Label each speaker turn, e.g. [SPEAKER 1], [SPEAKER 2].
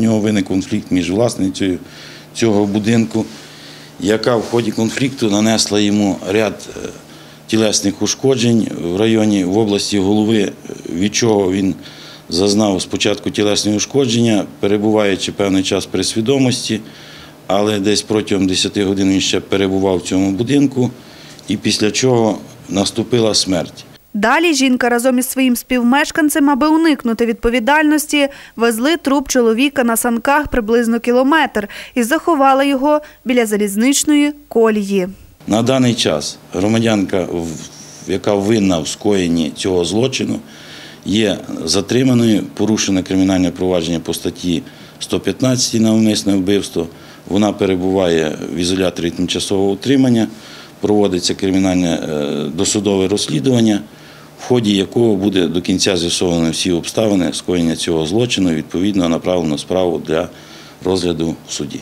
[SPEAKER 1] нього виник конфлікт між власницею цього будинку, яка в ході конфлікту нанесла йому ряд е, тілесних ушкоджень в районі в області голови, е, від чого він зазнав спочатку тілесні ушкодження, перебуваючи певний час при свідомості, але десь протягом 10 годин він ще перебував в цьому будинку, і після чого наступила смерть.
[SPEAKER 2] Далі жінка разом із своїм співмешканцем, аби уникнути відповідальності, везли труп чоловіка на санках приблизно кілометр і заховали його біля залізничної колії.
[SPEAKER 1] На даний час громадянка, яка винна в скоєнні цього злочину, є затриманою, порушено кримінальне провадження по статті 115 на умисне вбивство. Вона перебуває в ізоляторі тимчасового утримання, проводиться кримінальне е, досудове розслідування, в ході якого буде до кінця з'ясовано всі обставини скоєння цього злочину, відповідно направлено справу для розгляду в суді.